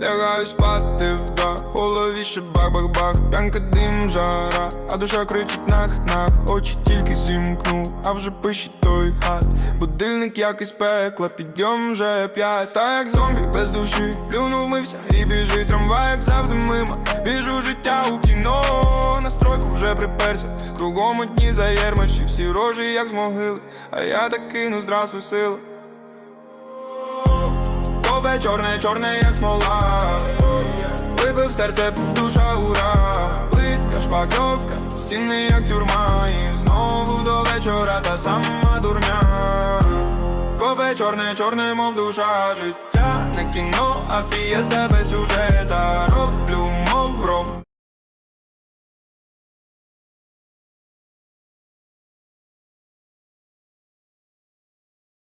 лягаю спати вдах Голові ще бах-бах-бах П'янка дим, жара, а душа кричить нах-нах Очі тільки зімкнув, а вже пишить той хат. Будильник як із пекла, підйом вже п'ять. Та як зомбі без душі, плюнув мився і біжить. Трамвай, як завжди мимо, біжу життя у кіно. На стройку вже приперся, кругом одні заєрмачі Всі рожі як з могили, а я так кину, здравствуй, сила. Чорне, чорне, як смола серце, душа, ура. Плитка, шпакльовка, стіни, як тюрма І знову до вечора та сама дурня. Кове чорне, чорне, мов душа. Життя не кіно, а фієста без сюжет